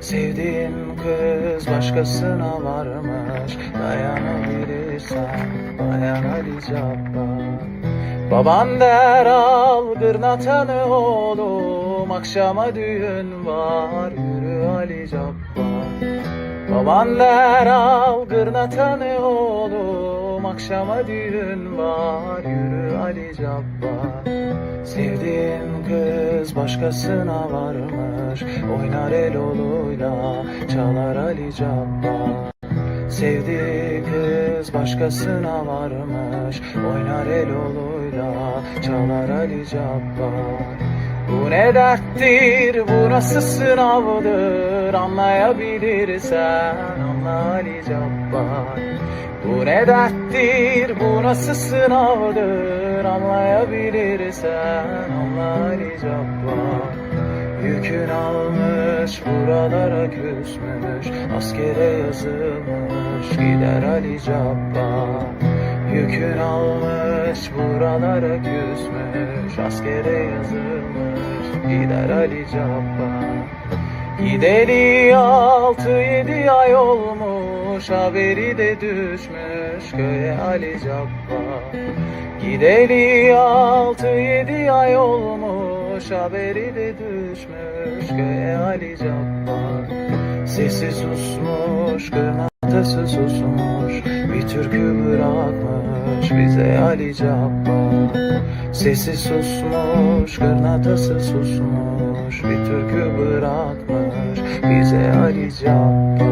Sevdiğin kız başkasına varmış. Dayanabilirsen dayan Ali Cabbar. Baban der al gırnatanı oğlum Akşama düğün var. Yürü Ali Cabbar. Baban der al gırnatanı oğlum Akşama düğün var yürü Ali Cabbar. Sevdiğin kız başkasına varmış Oynar el oluyla çalar Ali Cabbar. Sevdiği kız başkasına varmış Oynar el oluyla çalar Ali Cabbar. Bu ne derttir bu nasıl sınavdır Anlayabilirsen anla Ali Cabbar Bu ne derttir? Bu nasıl sınavdır? Anlayabilirsen anla Ali Cabbar Yükün almış buralara küsmüş Askere yazılmış gider Ali Cabbar. Yükün almış buralara küsmüş Askere yazılmış gider Ali Cabbar. Gideli altı yedi ay olmuş Haberi de düşmüş köye Ali Cabbar. Gideli altı yedi ay olmuş Haberi de düşmüş köye Ali Cabbar. Sesi susmuş kırnatası susmuş Bir türkü bırakmış bize Ali Cabbar. Sesi susmuş kırnatası susmuş Bir türkü bırakmış bize Ali Cabbar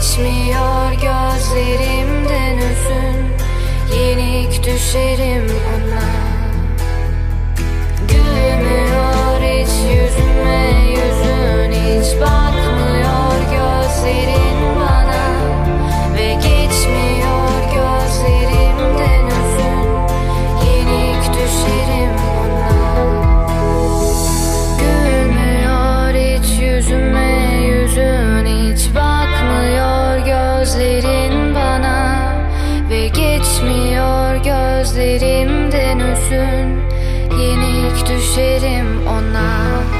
geçmiyor gözlerimden üzün Yenik düşerim ona Gülmüyor hiç yüzüme yüzün hiç bakmıyor gözlerimden üzün. Yenik düşerim ona.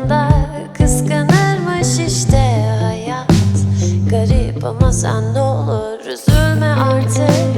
bulduğunda kıskanırmış işte hayat. Garip ama sen ne olur üzülme artık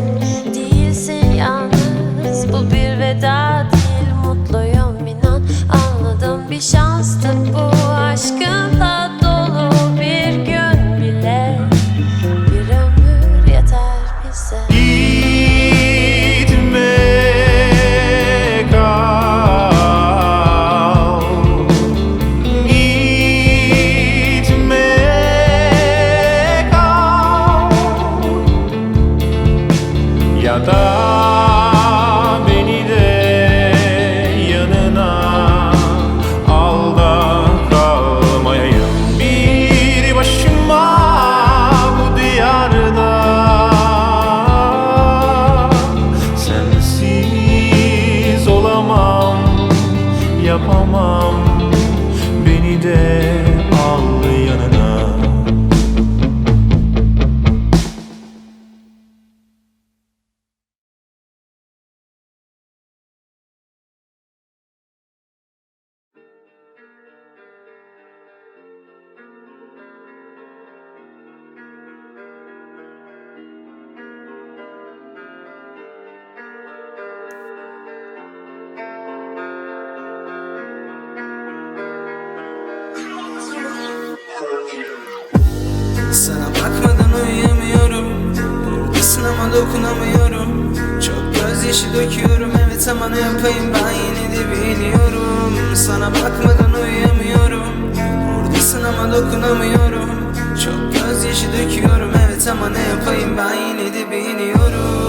Buradasın ama dokunamıyorum. Çok gözyaşı döküyorum. Evet ama ne yapayım? Ben yine de biliyorum Sana bakmadan uyuyamıyorum. Buradasın ama dokunamıyorum. Çok gözyaşı döküyorum. Evet ama ne yapayım? Ben yine de biliyorum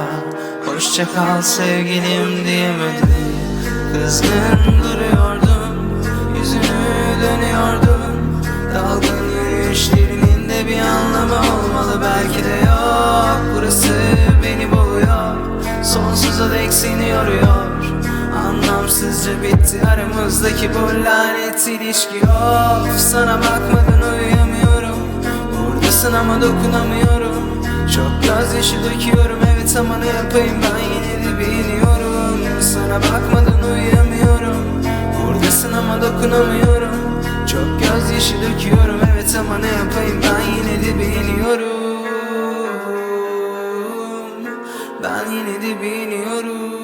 defa Hoşça kal sevgilim diyemedim. Kızgın duruyordum Yüzünü dönüyordum. Dalgın yürüyüşlerinin de bir anlamı olmalı Belki de yok. Burası beni boğuyor Sonsuza dek seni yoruyor. Anlamsızca bitti aramızdaki bu lanet ilişki. Of sana bakmadan uyuyamıyorum. Buradasın ama dokunamıyorum Çok gözyaşı döküyorum evet ama ne yapayım? Ben yine de biliyorum. Sana bakmadan uyuyamıyorum. Buradasın ama dokunamıyorum. Çok gözyaşı döküyorum evet ama ne yapayım? Ben yine de biliyorum. Ben yine de biliyorum